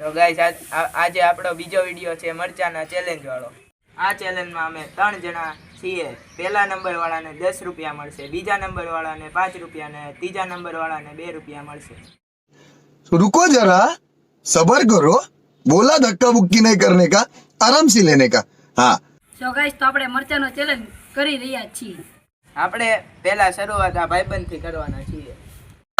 So guys આજે આપણો બીજો વિડીયો છે મરચાના ચેલેન્જ વાળો આ ચેલેન્જમાં અમે ત્રણ જણા છીએ પહેલા નંબર વાળાને દસ રૂપિયા મળશે બીજા નંબર વાળાને પાંચ રૂપિયા ને ત્રીજા નંબર વાળાને બે રૂપિયા મળશે तो रुको जरा सबर करो बोला धक्का बुक्की नहीं करने का आराम से लेने का हाँ સો ગાઈસ તો આપણે મરચાનો ચેલેન્જ કરી રહ્યા છીએ આપણે પહેલા શરૂઆત આ ભાઈબંધથી કરવાના છીએ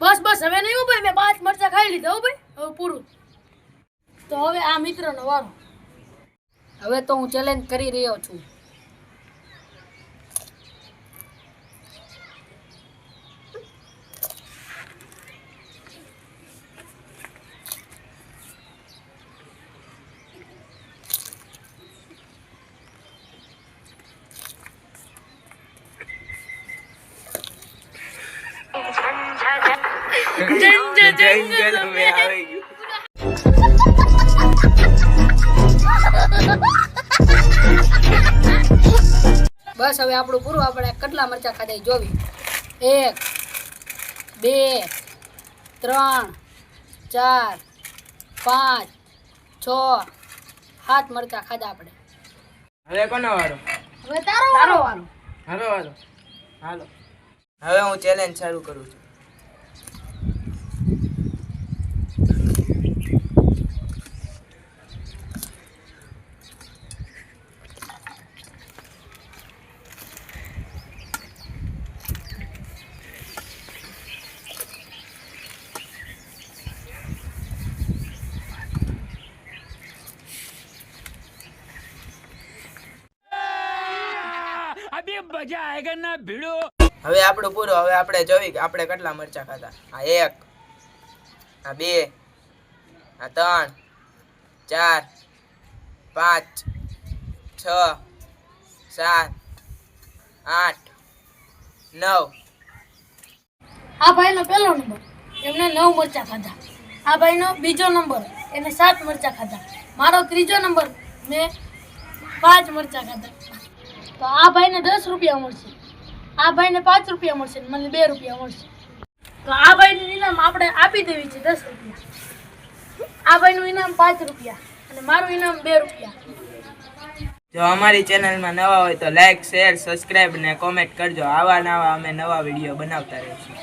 બસ બસ, હવે નહીં ભાઈ, મેં પાંચ મરચા ખાઈ લીધા હો ભાઈ, હવે પૂરું. તો હવે આ મિત્રનો વારો. હવે તો હું ચેલેન્જ કરી રહ્યો છું. મેં આવી બસ હવે આપણું પૂરું આપણે કેટલા મરચા ખાધા જોવી. એક બે ત્રણ ચાર પાંચ છ સાત મરચા ખાધા આપણે. હવે કોનો વારો? હવે તારો તારો વારો. હાલો. હાલો. હાલો હવે હું ચેલેન્જ શરૂ કરું છું. હવે આપણું પૂરું હવે આપણે જોઈ કે આપણે કેટલા મરચા ખાધા. આ એક આ બે આ ત્રણ ચાર પાંચ છ સાત આઠ નવ. આ ભાઈનો પહેલો નંબર. એમને નવ મરચા ખાધા. આ ભાઈનો બીજો નંબર. એને સાત મરચા ખાધા. મારો ત્રીજો નંબર મેં પાંચ મરચા ખાધા. તો આ ભાઈને દસ રૂપિયા મળશે. આ ભાઈને પાંચ રૂપિયા મળશે મને બે રૂપિયા મળશે. તો આ ભાઈનું ઇનામ આપણે આપી દેવી છે દસ રૂપિયા. આ ભાઈનું ઇનામ પાંચ રૂપિયા અને મારું ઇનામ બે રૂપિયા. જો અમારી ચેનલમાં નવા હોય તો લાઈક શેર સબસ્ક્રાઈબ ને કોમેન્ટ કરજો. આવા નવા અમે નવા વીડિયો બનાવતા રહીશું.